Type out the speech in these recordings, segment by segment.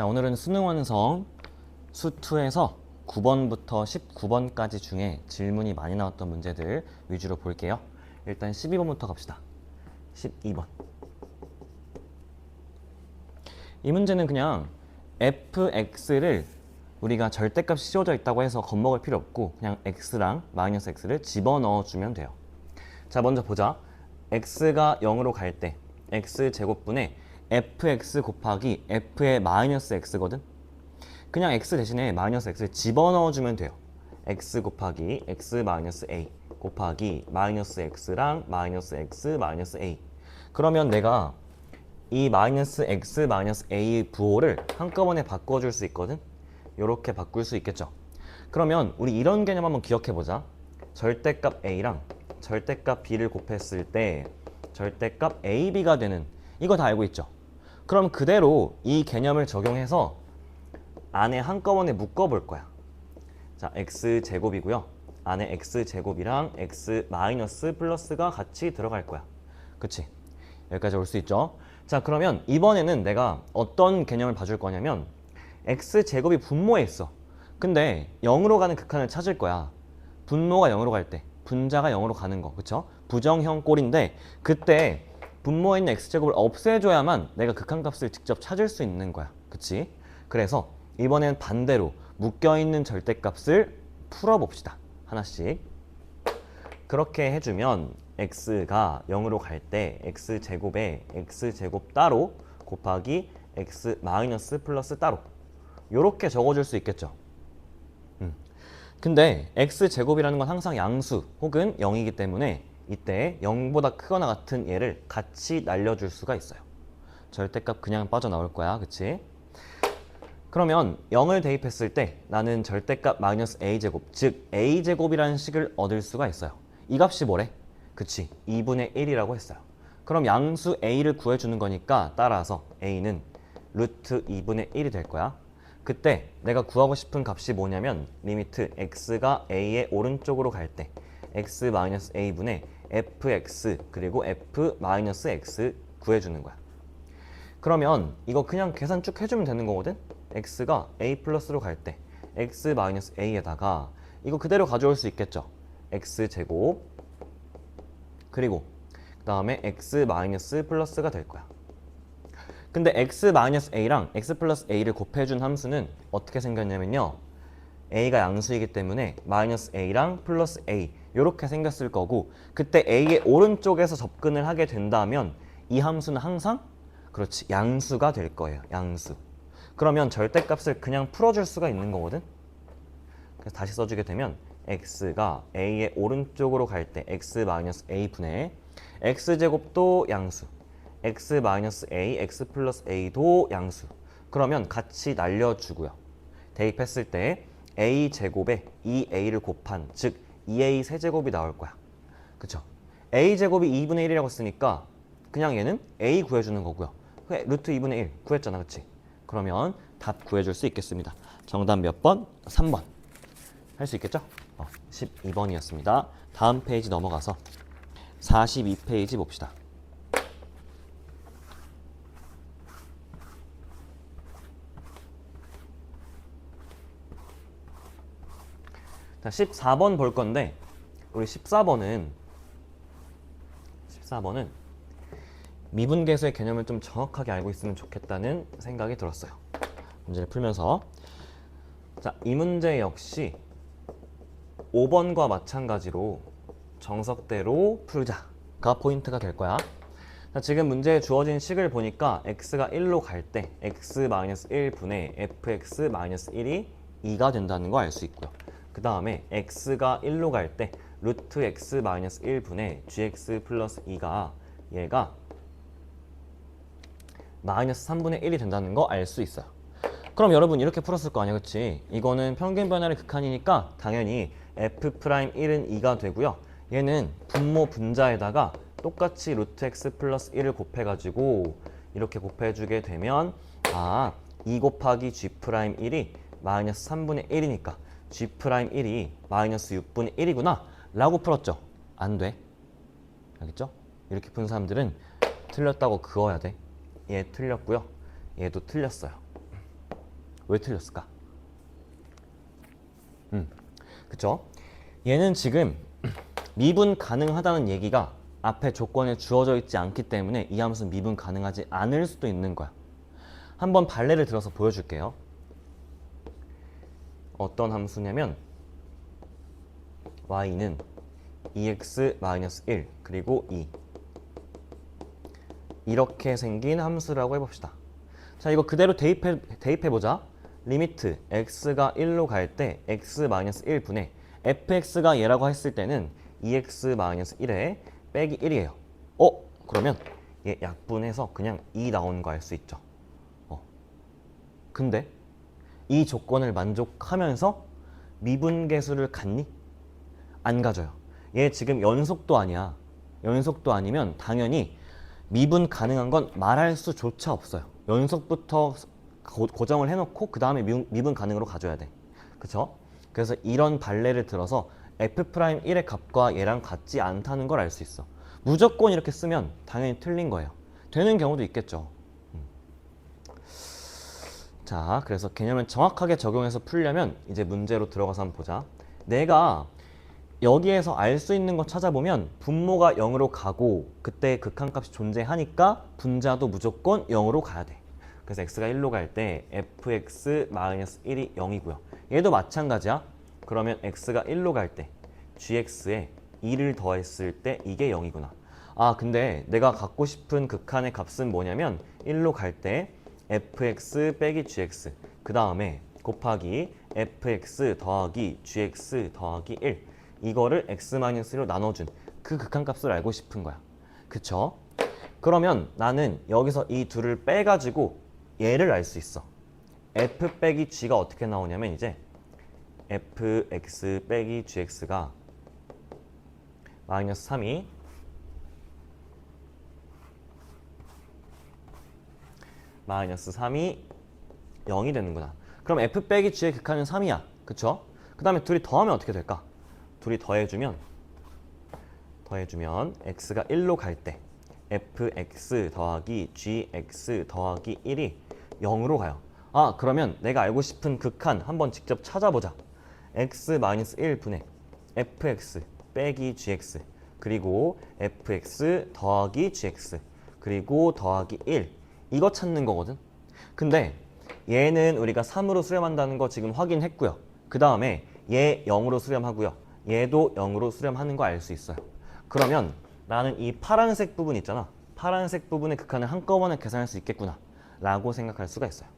자, 오늘은 수능 완성 수2에서 9번부터 19번까지 중에 질문이 많이 나왔던 문제들 위주로 볼게요. 일단 12번부터 갑시다. 12번. 이 문제는 그냥 fx를 우리가 절대값이 씌워져 있다고 해서 겁먹을 필요 없고 그냥 x랑 마이너스 x를 집어넣어 주면 돼요. 자, 먼저 보자. x가 0으로 갈 때 x 제곱분의 fx 곱하기 f의 마이너스 x거든. 그냥 x 대신에 마이너스 x를 집어넣어 주면 돼요. x 곱하기 x 마이너스 a 곱하기 마이너스 x랑 마이너스 x 마이너스 a. 그러면 내가 이 마이너스 x 마이너스 a 부호를 한꺼번에 바꿔줄 수 있거든. 이렇게 바꿀 수 있겠죠. 그러면 우리 이런 개념 한번 기억해 보자. 절대값 a랑 절대값 b를 곱했을 때 절대값 ab가 되는 이거 다 알고 있죠. 그럼 그대로 이 개념을 적용해서 안에 한꺼번에 묶어 볼 거야. 자, x 제곱이고요. 안에 x 제곱이랑 x 마이너스 플러스가 같이 들어갈 거야. 그치? 여기까지 올 수 있죠? 자, 그러면 이번에는 내가 어떤 개념을 봐줄 거냐면 x 제곱이 분모에 있어. 근데 0으로 가는 극한을 찾을 거야. 분모가 0으로 갈 때, 분자가 0으로 가는 거, 그쵸? 부정형 꼴인데 그때 분모에 있는 x 제곱을 없애줘야만 내가 극한값을 직접 찾을 수 있는 거야. 그치? 그래서 이번엔 반대로 묶여있는 절대값을 풀어봅시다. 하나씩. 그렇게 해주면 x가 0으로 갈 때 x제곱에 x제곱 따로 곱하기 x 마이너스 플러스 따로 요렇게 적어줄 수 있겠죠. 음. 근데 x제곱이라는 건 항상 양수 혹은 0이기 때문에 이때 0보다 크거나 같은 얘를 같이 날려줄 수가 있어요. 절대값 그냥 빠져나올 거야. 그치? 그러면 0을 대입했을 때 나는 절대값 마이너스 a제곱 즉 a제곱이라는 식을 얻을 수가 있어요. 이 값이 뭐래? 그치 2분의 1이라고 했어요. 그럼 양수 a를 구해주는 거니까 따라서 a는 루트 2분의 1이 될 거야. 그때 내가 구하고 싶은 값이 뭐냐면 리미트 x가 a의 오른쪽으로 갈 때 x 마이너스 a분의 fx 그리고 f 마이너스 x 구해주는 거야. 그러면 이거 그냥 계산 쭉 해주면 되는 거거든? x가 a 플러스로 갈 때 x 마이너스 a에다가 이거 그대로 가져올 수 있겠죠? x 제곱 그리고 그 다음에 x 마이너스 플러스가 될 거야. 근데 x 마이너스 a랑 x 플러스 a를 곱해준 함수는 어떻게 생겼냐면요. a가 양수이기 때문에 마이너스 a랑 플러스 a 이렇게 생겼을 거고 그때 a의 오른쪽에서 접근을 하게 된다면 이 함수는 항상 그렇지 양수가 될 거예요. 양수. 그러면 절대값을 그냥 풀어줄 수가 있는 거거든. 그래서 다시 써주게 되면 x가 a의 오른쪽으로 갈 때 x 마이너스 a 분의 x 제곱도 양수, x 마이너스 a, x 플러스 a도 양수. 그러면 같이 날려주고요. 대입했을 때 a 제곱에 2a를 곱한 즉 2a 세제곱이 나올 거야. 그쵸? a 제곱이 2분의 1이라고 했으니까 그냥 얘는 a 구해주는 거고요. 그 루트 2분의 1 구했잖아, 그치? 그러면 답 구해줄 수 있겠습니다. 정답 몇 번? 3번. 할 수 있겠죠? 어, 12번이었습니다. 다음 페이지 넘어가서 42페이지 봅시다. 자, 14번 볼 건데 우리 14번은 14번은 미분계수의 개념을 좀 정확하게 알고 있으면 좋겠다는 생각이 들었어요. 문제를 풀면서 자, 이 문제 역시 5번과 마찬가지로 정석대로 풀자가 포인트가 될 거야. 자, 지금 문제에 주어진 식을 보니까 x가 1로 갈 때 x-1분의 fx-1이 2가 된다는 거 알 수 있고요. 그 다음에 x가 1로 갈 때 루트 x-1분의 gx 플러스 2가 얘가 마이너스 3분의 1이 된다는 거 알 수 있어요. 그럼 여러분 이렇게 풀었을 거 아니야, 그치? 이거는 평균 변화의 극한이니까 당연히 f'1은 2가 되고요. 얘는 분모 분자에다가 똑같이 루트 x 플러스 1을 곱해가지고 이렇게 곱해주게 되면 아, 2 곱하기 g'1이 마이너스 3분의 1이니까 g'1이 마이너스 6분의 1이구나 라고 풀었죠. 안 돼. 알겠죠? 이렇게 푼 사람들은 틀렸다고 그어야 돼. 얘 틀렸고요. 얘도 틀렸어요. 왜 틀렸을까? 음, 그쵸? 얘는 지금 미분 가능하다는 얘기가 앞에 조건에 주어져 있지 않기 때문에 이 함수는 미분 가능하지 않을 수도 있는 거야. 한번 발레를 들어서 보여줄게요. 어떤 함수냐면 y는 2x-1 그리고 2 이렇게 생긴 함수라고 해봅시다. 자 이거 그대로 대입해, 대입해보자. 리미트 x가 1로 갈 때 x-1분의 fx가 얘라고 했을 때는 2x-1에 빼기 1이에요. 어? 그러면 얘 약분해서 그냥 2 나오는 거알 수 있죠. 어. 근데 이 조건을 만족하면서 미분 계수를 갖니? 안 가져요. 얘 지금 연속도 아니야. 연속도 아니면 당연히 미분 가능한 건 말할 수조차 없어요. 연속부터 고, 고정을 해놓고 그 다음에 미분 가능으로 가져야 돼. 그쵸? 그래서 이런 발레를 들어서 f'1의 값과 얘랑 같지 않다는 걸 알 수 있어. 무조건 이렇게 쓰면 당연히 틀린 거예요. 되는 경우도 있겠죠. 음. 자, 그래서 개념을 정확하게 적용해서 풀려면 이제 문제로 들어가서 한번 보자. 내가 여기에서 알 수 있는 거 찾아보면 분모가 0으로 가고 그때 극한값이 존재하니까 분자도 무조건 0으로 가야 돼. 그래서 x가 1로 갈 때 fx-1이 0이고요. 얘도 마찬가지야. 그러면 x가 1로 갈 때 gx에 2를 더했을 때 이게 0이구나. 아 근데 내가 갖고 싶은 극한의 값은 뭐냐면 1로 갈 때 fx 빼기 gx 그 다음에 곱하기 fx 더하기 gx 더하기 1 이거를 x-1로 나눠준 그 극한값을 알고 싶은 거야. 그쵸? 그러면 나는 여기서 이 둘을 빼가지고 얘를 알 수 있어. f 빼기 g가 어떻게 나오냐면 이제 fx 빼기 gx가 마이너스 3이 마이너스 3이 0이 되는구나. 그럼 f 빼기 g의 극한은 3이야. 그쵸? 그 다음에 둘이 더하면 어떻게 될까? 둘이 더해주면 더해주면 x가 1로 갈 때 fx 더하기 gx 더하기 1이 0으로 가요. 아 그러면 내가 알고 싶은 극한 한번 직접 찾아보자. x-1 분의 fx 빼기 gx 그리고 fx 더하기 gx 그리고 더하기 1 이거 찾는 거거든. 근데 얘는 우리가 3으로 수렴한다는 거 지금 확인했고요. 그 다음에 얘 0으로 수렴하고요. 얘도 0으로 수렴하는 거 알 수 있어요. 그러면 나는 이 파란색 부분 있잖아. 파란색 부분의 극한을 한꺼번에 계산할 수 있겠구나. 라고 생각할 수가 있어요.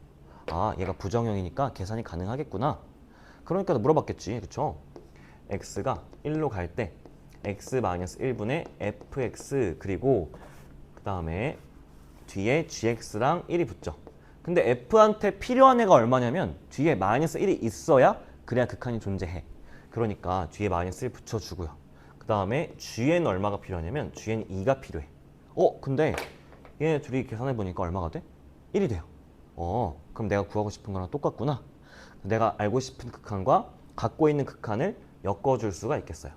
아, 얘가 부정형이니까 계산이 가능하겠구나. 그러니까 물어봤겠지. 그쵸? x가 1로 갈 때 x-1분의 fx 그리고 그 다음에 뒤에 gx랑 1이 붙죠. 근데 f한테 필요한 애가 얼마냐면 뒤에 마이너스 1이 있어야 그래야 극한이 존재해. 그러니까 뒤에 마이너스 1 붙여주고요. 그 다음에 g는 얼마가 필요하냐면 g는 2가 필요해. 어? 근데 얘네 둘이 계산해보니까 얼마가 돼? 1이 돼요. 어, 그럼 내가 구하고 싶은 거랑 똑같구나. 내가 알고 싶은 극한과 갖고 있는 극한을 엮어줄 수가 있겠어요.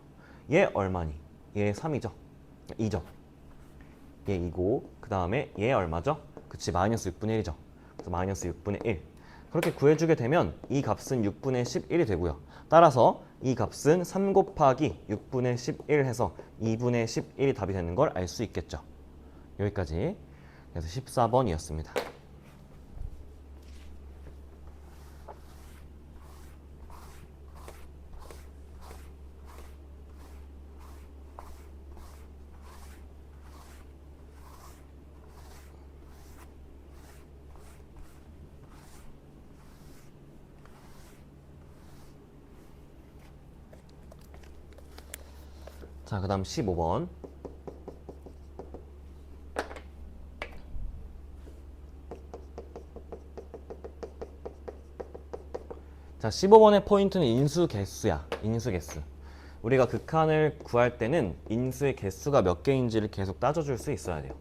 얘 얼마니? 얘 3이죠. 2죠. 얘 2고 그 다음에 얘 얼마죠? 그치 마이너스 6분의 1이죠. 그래서 마이너스 6분의 1. 그렇게 구해주게 되면 이 값은 6분의 11이 되고요. 따라서 이 값은 3 곱하기 6분의 11 해서 2분의 11이 답이 되는 걸 알 수 있겠죠. 여기까지. 그래서 14번이었습니다. 자, 그 다음 15번. 자, 15번의 포인트는 인수 개수야. 인수 개수. 우리가 극한을 구할 때는 인수의 개수가 몇 개인지를 계속 따져줄 수 있어야 돼요.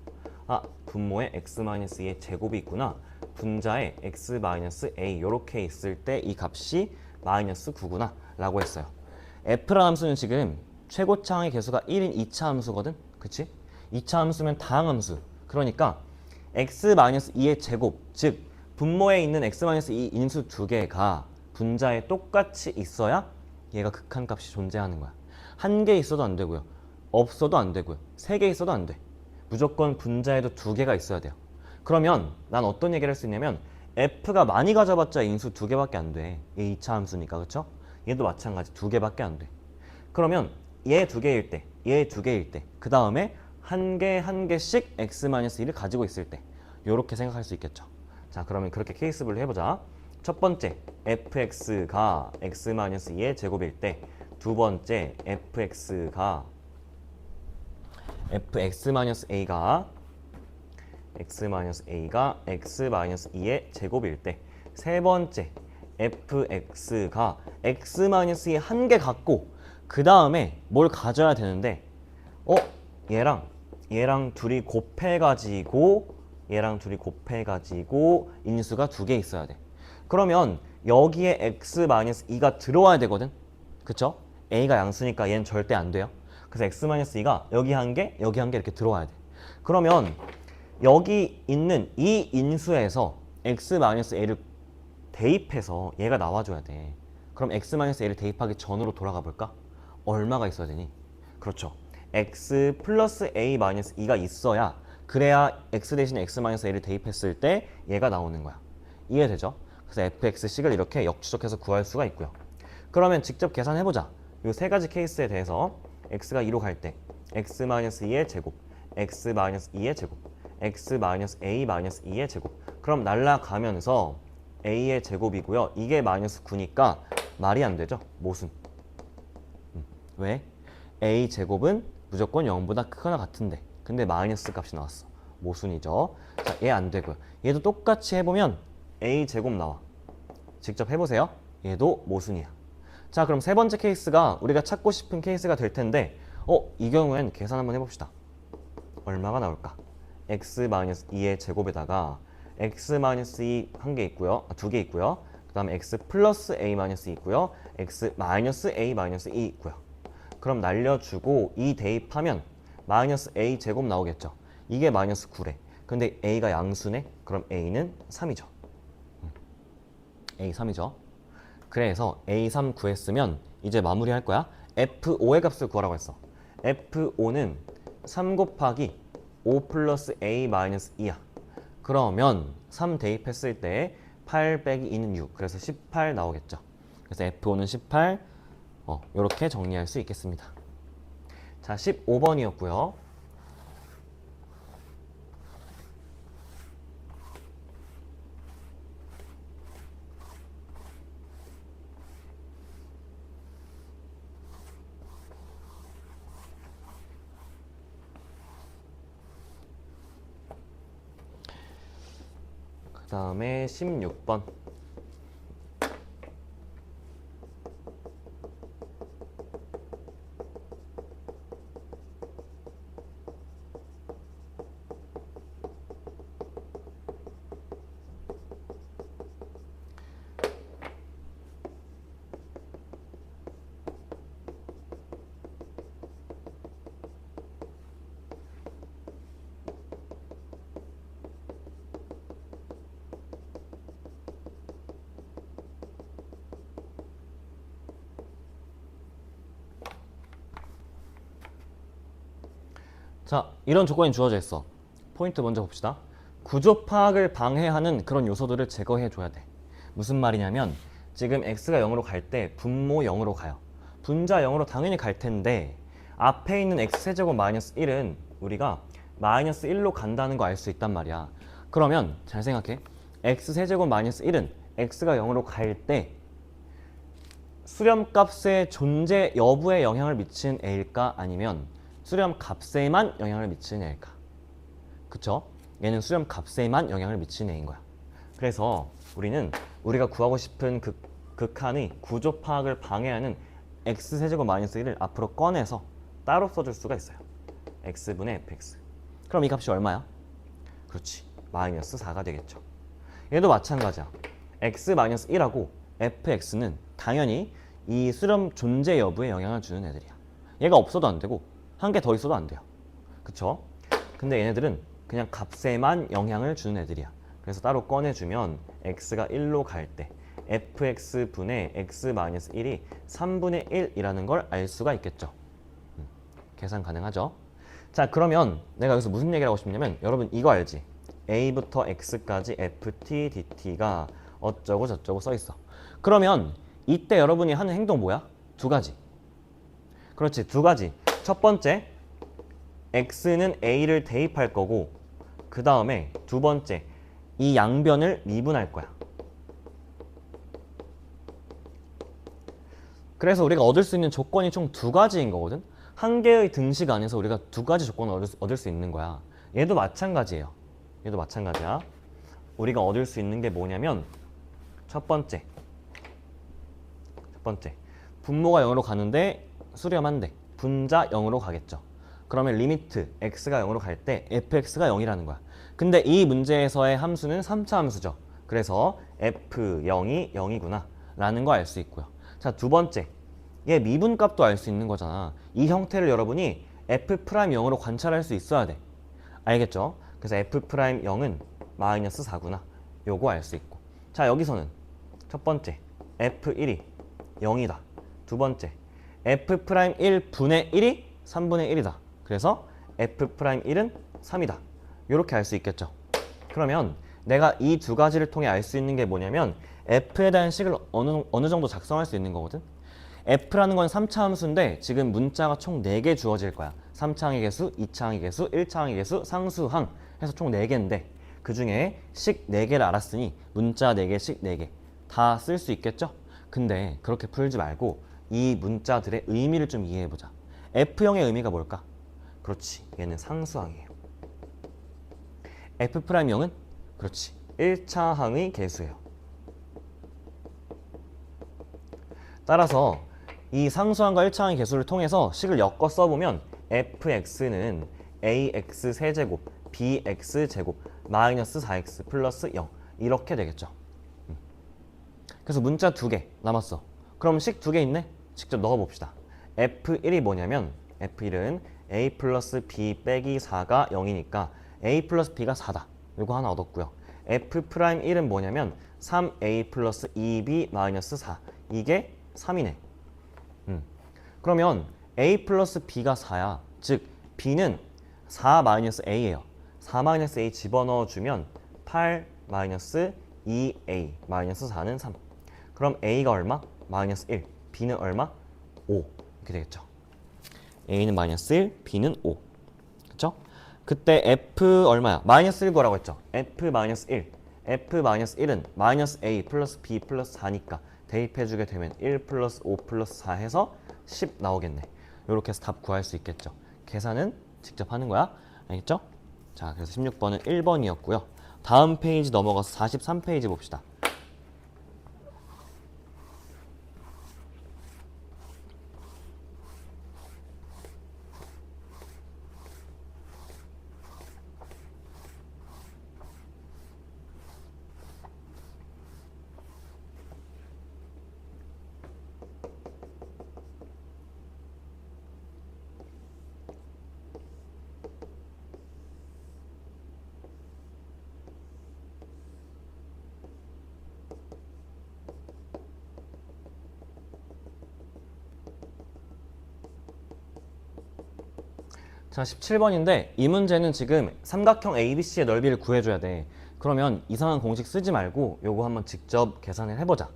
아, 분모에 x-의 제곱이 있구나. 분자에 x-a 이렇게 있을 때 이 값이 마이너스 9구나 라고 했어요. f라는 함수는 지금 최고차항의 개수가 1인 2차 함수거든. 그치? 2차 함수면 다항 함수. 그러니까 x-2의 제곱, 즉 분모에 있는 x-2 인수 두 개가 분자에 똑같이 있어야 얘가 극한값이 존재하는 거야. 한 개 있어도 안 되고요. 없어도 안 되고요. 세 개 있어도 안 돼. 무조건 분자에도 두 개가 있어야 돼요. 그러면 난 어떤 얘기를 할 수 있냐면 f가 많이 가져봤자 인수 두 개밖에 안 돼. 얘 2차 함수니까 그렇죠? 얘도 마찬가지 두 개밖에 안 돼. 그러면 얘 두 개일 때, 얘 두 개일 때, 그 다음에 한 개 한 개씩 x-1을 가지고 있을 때 이렇게 생각할 수 있겠죠. 자 그러면 그렇게 케이스 분류 해보자. 첫 번째 fx가 x-2의 제곱일 때 두 번째 fx가 fx-a가 x-a가 x-2의 제곱일 때 세 번째 fx가 x-2의 한개 갖고 그 다음에 뭘 가져야 되는데 어? 얘랑 얘랑 둘이 곱해가지고 얘랑 둘이 곱해가지고 인수가 두 개 있어야 돼 그러면 여기에 x-2가 들어와야 되거든 그쵸? a가 양수니까 얘는 절대 안 돼요 그래서 x-2가 여기 한 개, 여기 한 개 이렇게 들어와야 돼 그러면 여기 있는 이 인수에서 x-a를 대입해서 얘가 나와줘야 돼. 그럼 x-a를 대입하기 전으로 돌아가 볼까? 얼마가 있어야 되니? 그렇죠. x 플러스 a 마이너스 2가 있어야 그래야 x 대신 x-a를 대입했을 때 얘가 나오는 거야. 이해되죠? 그래서 fx식을 이렇게 역추적해서 구할 수가 있고요. 그러면 직접 계산해보자. 이 세 가지 케이스에 대해서 x가 2로 갈 때 x-2의 제곱, x-2의 제곱, x-a-2의 제곱. 그럼 날라가면서 a의 제곱이고요. 이게 마이너스 9니까 말이 안 되죠. 모순. 음, 왜? a 제곱은 무조건 0보다 크거나 같은데 근데 마이너스 값이 나왔어. 모순이죠. 자, 얘 안 되고요. 얘도 똑같이 해보면 a 제곱 나와. 직접 해보세요. 얘도 모순이야. 자, 그럼 세 번째 케이스가 우리가 찾고 싶은 케이스가 될 텐데 어, 이 경우엔 계산 한번 해봅시다. 얼마가 나올까? x-2의 제곱에다가 x-2 한 개 있고요. 아, 두개 있고요. 그 다음에 x 플러스 a-2 있고요. x 마이너스 a-2 있고요. 그럼 날려주고 이 대입하면 마이너스 a 제곱 나오겠죠. 이게 마이너스 9래. 근데 a가 양수네? 그럼 a는 3이죠. a 3이죠. 그래서 a3 구했으면 이제 마무리할 거야. f5의 값을 구하라고 했어. f5는 3 곱하기 5 플러스 a 마이너스 2야. 그러면 3 대입했을 때8 빼기 2는 6. 그래서 18 나오겠죠. 그래서 F5는 18. 어, 이렇게 정리할 수 있겠습니다. 자, 15번이었고요. 그 다음에 16번. 자, 이런 조건이 주어져 있어. 포인트 먼저 봅시다. 구조 파악을 방해하는 그런 요소들을 제거해 줘야 돼. 무슨 말이냐면 지금 x가 0으로 갈 때 분모 0으로 가요. 분자 0으로 당연히 갈 텐데 앞에 있는 x 세제곱 마이너스 1은 우리가 마이너스 1로 간다는 거 알 수 있단 말이야. 그러면 잘 생각해. x 세제곱 마이너스 1은 x가 0으로 갈 때 수렴값의 존재 여부에 영향을 미치는 애일까 아니면 수렴 값에만 영향을 미치는 애일까? 그쵸? 얘는 수렴 값에만 영향을 미치는 애인 거야. 그래서 우리는 우리가 구하고 싶은 극, 극한의 구조 파악을 방해하는 x 세제곱 마이너스 1을 앞으로 꺼내서 따로 써줄 수가 있어요. x분의 fx. 그럼 이 값이 얼마야? 그렇지. 마이너스 4가 되겠죠. 얘도 마찬가지야. x 마이너스 1하고 fx는 당연히 이 수렴 존재 여부에 영향을 주는 애들이야. 얘가 없어도 안 되고 한 개 더 있어도 안 돼요. 그쵸? 근데 얘네들은 그냥 값에만 영향을 주는 애들이야. 그래서 따로 꺼내주면 x가 1로 갈 때 fx분의 x-1이 3분의 1이라는 걸 알 수가 있겠죠. 음, 계산 가능하죠. 자 그러면 내가 여기서 무슨 얘기를 하고 싶냐면 여러분 이거 알지? a부터 x까지 ft dt가 어쩌고 저쩌고 써 있어. 그러면 이때 여러분이 하는 행동 뭐야? 두 가지. 그렇지 두 가지. 첫 번째 x는 a를 대입할 거고 그 다음에 두 번째 이 양변을 미분할 거야. 그래서 우리가 얻을 수 있는 조건이 총 두 가지인 거거든. 한 개의 등식 안에서 우리가 두 가지 조건을 얻을 수, 얻을 수 있는 거야. 얘도 마찬가지예요. 얘도 마찬가지야. 우리가 얻을 수 있는 게 뭐냐면 첫 번째, 첫 번째 분모가 0으로 가는데 수렴한데 분자 0으로 가겠죠. 그러면 리미트 x가 0으로 갈 때 fx가 0이라는 거야. 근데 이 문제에서의 함수는 3차 함수죠. 그래서 f0이 0이구나 라는 거 알 수 있고요. 자, 두 번째. 얘 미분값도 알 수 있는 거잖아. 이 형태를 여러분이 f'0으로 관찰할 수 있어야 돼. 알겠죠? 그래서 f'0은 마이너스 4구나. 요거 알 수 있고. 자, 여기서는 첫 번째 f1이 0이다. 두 번째 f'1 분의 1이 3분의 1이다. 그래서 f'1은 3이다. 이렇게 알 수 있겠죠. 그러면 내가 이 두 가지를 통해 알 수 있는 게 뭐냐면 f에 대한 식을 어느, 어느 정도 작성할 수 있는 거거든. f라는 건 3차 함수인데 지금 문자가 총 4개 주어질 거야. 3차 항의 개수, 2차 항의 개수, 1차 항의 개수, 상수항 해서 총 4개인데 그 중에 식 4개를 알았으니 문자 4개씩 4개 다 쓸 수 있겠죠? 근데 그렇게 풀지 말고 이 문자들의 의미를 좀 이해해보자. F형의 의미가 뭘까? 그렇지. 얘는 상수항이에요. F'형은 그렇지. 1차 항의 개수예요. 따라서 이 상수항과 1차 항의 개수를 통해서 식을 엮어 써보면 fx는 ax 세제곱 bx 제곱 마이너스 4x 플러스 0 이렇게 되겠죠. 음. 그래서 문자 두 개 남았어. 그럼 식 두 개 있네? 직접 넣어봅시다. f1이 뭐냐면 f1은 a 플러스 b 빼기 4가 0이니까 a 플러스 b가 4다. 이거 하나 얻었고요. f'1은 뭐냐면 3a 플러스 2b 마이너스 4 이게 3이네. 음. 그러면 a 플러스 b가 4야. 즉 b는 4 마이너스 a예요. 4 마이너스 a 집어넣어 주면 8 마이너스 2a 마이너스 4는 3. 그럼 a가 얼마? 마이너스 1. b는 얼마? 5. 이렇게 되겠죠. a는 마이너스 1, b는 5. 그렇죠? 그때 f 얼마야? 마이너스 1 거라고 했죠. f 마이너스 1. f 마이너스 1은 마이너스 a 플러스 b 플러스 4니까 대입해주게 되면 1 플러스 5 플러스 4 해서 10 나오겠네. 이렇게 해서 답 구할 수 있겠죠. 계산은 직접 하는 거야. 알겠죠? 자, 그래서 16번은 1번이었고요. 다음 페이지 넘어가서 43페이지 봅시다. 자, 17번인데 이 문제는 지금 삼각형 ABC의 넓이를 구해줘야 돼. 그러면 이상한 공식 쓰지 말고 요거 한번 직접 계산을 해보자.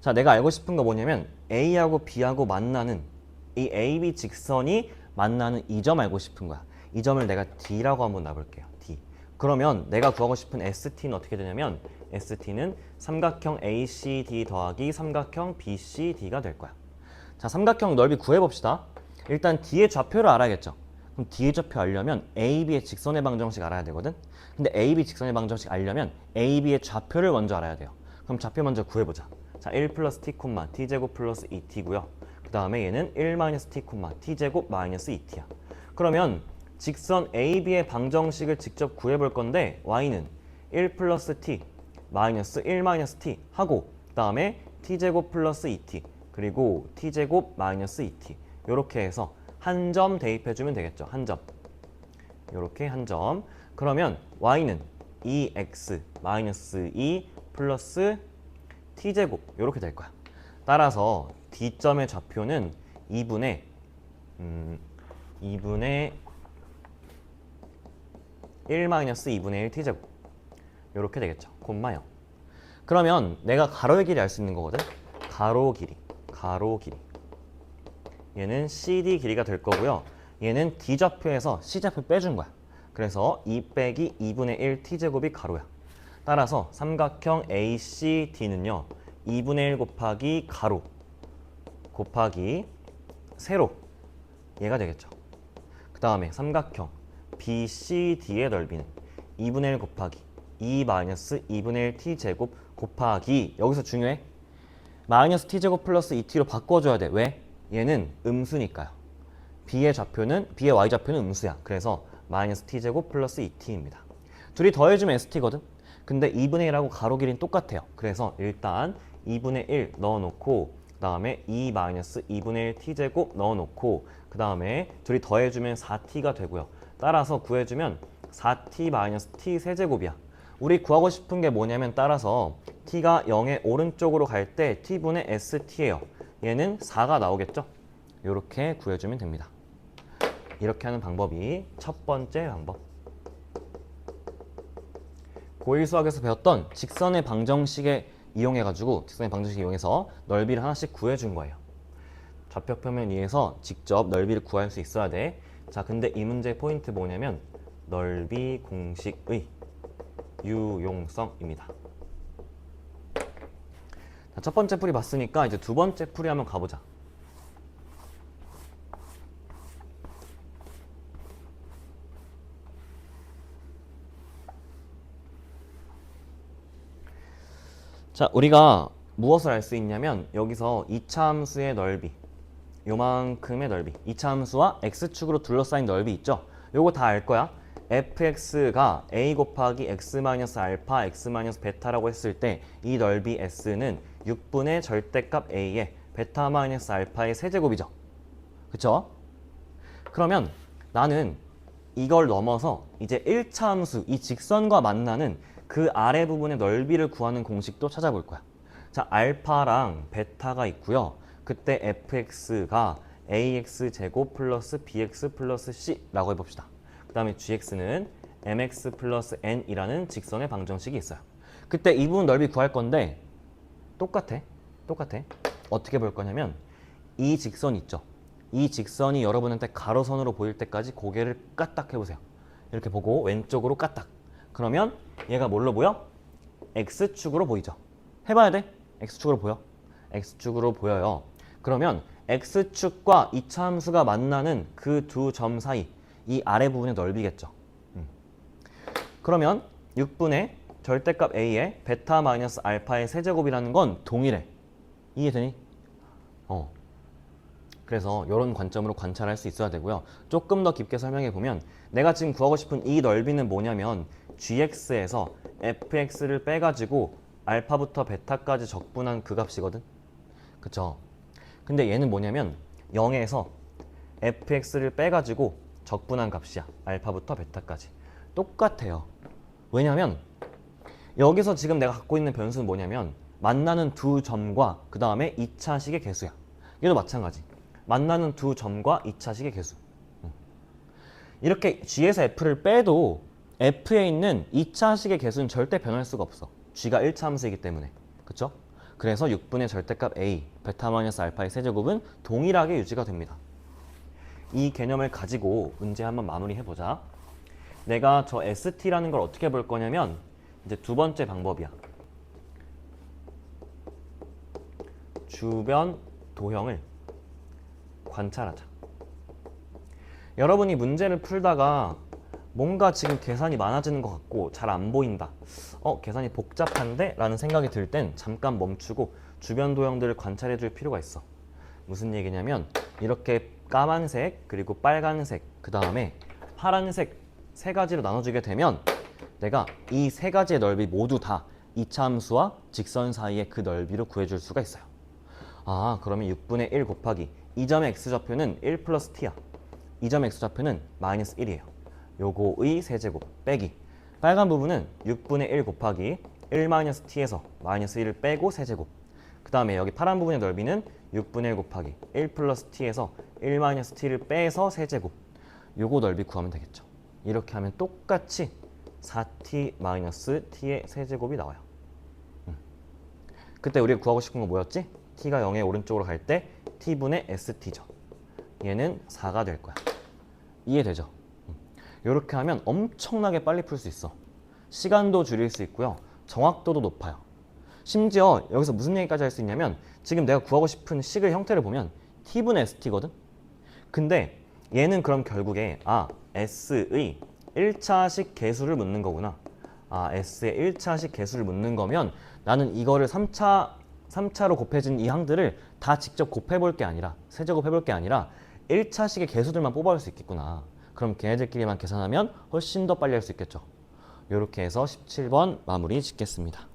자, 내가 알고 싶은 거 뭐냐면 A하고 B하고 만나는 이 AB 직선이 만나는 이 점 알고 싶은 거야. 이 점을 내가 D라고 한번 놔볼게요. D. 그러면 내가 구하고 싶은 ST는 어떻게 되냐면 ST는 삼각형 ACD 더하기 삼각형 BCD가 될 거야. 자, 삼각형 넓이 구해봅시다. 일단 D의 좌표를 알아야겠죠. 그럼 D의 좌표 알려면 AB의 직선의 방정식 알아야 되거든. 근데 AB 직선의 방정식 알려면 AB의 좌표를 먼저 알아야 돼요. 그럼 좌표 먼저 구해보자. 자, 1 플러스 t 콤마 t제곱 플러스 2t고요. 그 다음에 얘는 1 마이너스 t 콤마 t제곱 마이너스 2t야. 그러면 직선 AB의 방정식을 직접 구해볼 건데 y는 1 플러스 t 마이너스 1 마이너스 t 하고 그 다음에 t제곱 플러스 2t 그리고 t제곱 마이너스 2t 이렇게 해서 한 점 대입해주면 되겠죠. 한 점. 이렇게 한 점. 그러면 y는 2x 마이너스 2 플러스 t제곱 이렇게 될 거야. 따라서 D점의 좌표는 2분의 음, 2분의 1 마이너스 2분의 1 t제곱 이렇게 되겠죠. 콤마 0. 그러면 내가 가로의 길이 알 수 있는 거거든. 가로 길이, 가로 길이. 얘는 CD 길이가 될 거고요. 얘는 D 좌표에서 C 좌표 빼준 거야. 그래서 2 빼기 2분의 1 t제곱이 가로야. 따라서 삼각형 ACD는요. 2분의 1 곱하기 가로 곱하기 세로 얘가 되겠죠. 그 다음에 삼각형 BCD의 넓이는 2분의 1 곱하기 2 마이너스 2분의 1 t제곱 곱하기 여기서 중요해. 마이너스 t제곱 플러스 2t로 바꿔줘야 돼. 왜? 얘는 음수니까요. b의 좌표는 b의 y 좌표는 음수야. 그래서 마이너스 t제곱 플러스 2t입니다. 둘이 더해주면 st거든. 근데 2분의 1하고 가로 길이는 똑같아요. 그래서 일단 2분의 1 넣어놓고 그 다음에 2 마이너스 2분의 1 t제곱 넣어놓고 그 다음에 둘이 더해주면 4t가 되고요. 따라서 구해주면 4t 마이너스 t 세제곱이야. 우리 구하고 싶은 게 뭐냐면 따라서 t가 0의 오른쪽으로 갈 때 t분의 st예요. 얘는 4가 나오겠죠? 이렇게 구해주면 됩니다. 이렇게 하는 방법이 첫 번째 방법. 고1 수학에서 배웠던 직선의 방정식에 이용해가지고 직선의 방정식 이용해서 넓이를 하나씩 구해준 거예요. 좌표평면 위에서 직접 넓이를 구할 수 있어야 돼. 자, 근데 이 문제의 포인트 뭐냐면 넓이 공식의 유용성입니다. 자, 첫 번째 풀이 봤으니까 이제 두 번째 풀이 한번 가보자. 자, 우리가 무엇을 알 수 있냐면 여기서 이차함수의 넓이 요만큼의 넓이 이차함수와 x축으로 둘러싸인 넓이 있죠? 요거 다 알 거야. fx가 a 곱하기 x 마이너스 알파 x 마이너스 베타라고 했을 때 이 넓이 s는 6분의 절대값 a의 베타 마이너스 알파의 세제곱이죠. 그쵸? 그러면 나는 이걸 넘어서 이제 1차 함수 이 직선과 만나는 그 아래 부분의 넓이를 구하는 공식도 찾아볼 거야. 자, 알파랑 베타가 있고요. 그때 fx가 ax 제곱 플러스 bx 플러스 c라고 해봅시다. 그 다음에 gx는 mx 플러스 n이라는 직선의 방정식이 있어요. 그때 이 부분 넓이 구할 건데 똑같아. 똑같아. 어떻게 볼 거냐면 이 직선 있죠. 이 직선이 여러분한테 가로선으로 보일 때까지 고개를 까딱 해보세요. 이렇게 보고 왼쪽으로 까딱. 그러면 얘가 뭘로 보여? x축으로 보이죠. 해봐야 돼. x축으로 보여. x축으로 보여요. 그러면 x축과 이차 함수가 만나는 그 두 점 사이 이 아래 부분의 넓이겠죠. 음. 그러면 6분의 절대값 a의 베타 마이너스 알파의 세제곱이라는 건 동일해. 이해되니? 어. 그래서 이런 관점으로 관찰할 수 있어야 되고요. 조금 더 깊게 설명해 보면 내가 지금 구하고 싶은 이 넓이는 뭐냐면 gx에서 fx를 빼가지고 알파부터 베타까지 적분한 그 값이거든. 그쵸? 근데 얘는 뭐냐면 0에서 fx를 빼가지고 적분한 값이야. 알파부터 베타까지. 똑같아요. 왜냐면 여기서 지금 내가 갖고 있는 변수는 뭐냐면 만나는 두 점과 그 다음에 2차식의 개수야. 얘도 마찬가지. 만나는 두 점과 2차식의 개수. 응. 이렇게 g에서 f를 빼도 f에 있는 2차식의 개수는 절대 변할 수가 없어. g가 1차 함수이기 때문에. 그쵸? 그래서 6분의 절대값 a, 베타 마이너스 알파의 세제곱은 동일하게 유지가 됩니다. 이 개념을 가지고 문제 한번 마무리해보자. 내가 저 ST라는 걸 어떻게 볼 거냐면 이제 두 번째 방법이야. 주변 도형을 관찰하자. 여러분이 문제를 풀다가 뭔가 지금 계산이 많아지는 것 같고 잘 안 보인다. 어, 계산이 복잡한데? 라는 생각이 들 땐 잠깐 멈추고 주변 도형들을 관찰해 줄 필요가 있어. 무슨 얘기냐면 이렇게 까만색 그리고 빨간색 그 다음에 파란색 세 가지로 나눠주게 되면 내가 이 세 가지의 넓이 모두 다 이차 함수와 직선 사이의 그 넓이로 구해줄 수가 있어요. 아 그러면 6분의 1 곱하기 이 점의 x좌표는 1 플러스 t야. 이 점의 x좌표는 마이너스 1이에요. 요거의 세제곱 빼기 빨간 부분은 6분의 1 곱하기 1-t에서 마이너스 1을 빼고 세제곱 그 다음에 여기 파란 부분의 넓이는 6분의 1 곱하기 1 플러스 t에서 1-t를 빼서 세제곱 요거 넓이 구하면 되겠죠 이렇게 하면 똑같이 4t 마이너스 t의 세제곱이 나와요 음. 그때 우리가 구하고 싶은 건 뭐였지? t가 0의 오른쪽으로 갈 때 t분의 st죠 얘는 4가 될 거야 이해되죠? 이렇게 하면 엄청나게 빨리 풀 수 있어. 시간도 줄일 수 있고요. 정확도도 높아요. 심지어 여기서 무슨 얘기까지 할 수 있냐면 지금 내가 구하고 싶은 식의 형태를 보면 t분의 st거든? 근데 얘는 그럼 결국에 아 s의 1차식 개수를 묻는 거구나. 아 s의 1차식 개수를 묻는 거면 나는 이거를 3차 3차로 곱해진 이 항들을 다 직접 곱해볼 게 아니라 세제곱해볼 게 아니라 1차식의 개수들만 뽑아올 수 있겠구나. 그럼 걔네들끼리만 계산하면 훨씬 더 빨리 할 수 있겠죠. 이렇게 해서 17번 마무리 짓겠습니다.